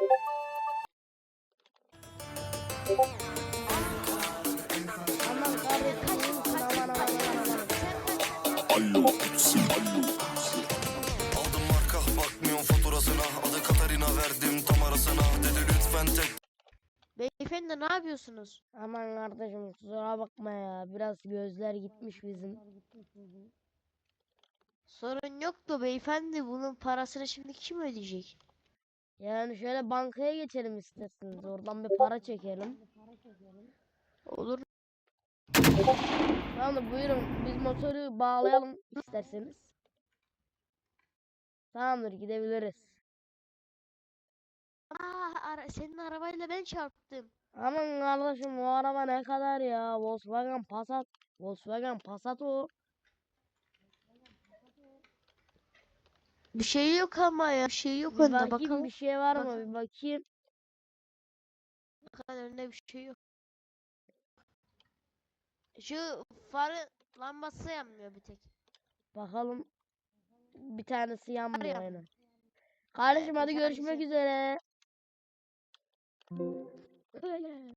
Aman kardeşim iyi misin? Aman aman aman aman. Allo Utsi Allo Aldım marka bakmıyorum faturasına Adı Katarina verdim tam arasına Dedi lütfen tek Beyefendi ne yapıyorsunuz? Aman kardeşim kusura bakma ya. Biraz gözler gitmiş bizim. Sorun yok da beyefendi bunun parasını şimdi kim ödeyecek? Yani şöyle bankaya geçelim isterseniz. Oradan bir para çekelim. Olur. Tamamdır buyurun. Biz motoru bağlayalım isterseniz. Tamamdır gidebiliriz. Aa, ara- senin arabayla ben çarptım. Aman kardeşim o araba ne kadar ya? Volkswagen Passat. Volkswagen Passat o. Bir şey yok ama ya. Bir şey yok Bir onda bakayım bakalım. bir şey var mı? Bakalım. Bir bakayım. Bakalım önünde bir şey yok. Şu farı lambası yanmıyor bir tek. Bakalım. Bir tanesi yanmıyor yanmıyor. aynen. Kardeşim hadi görüşmek üzere.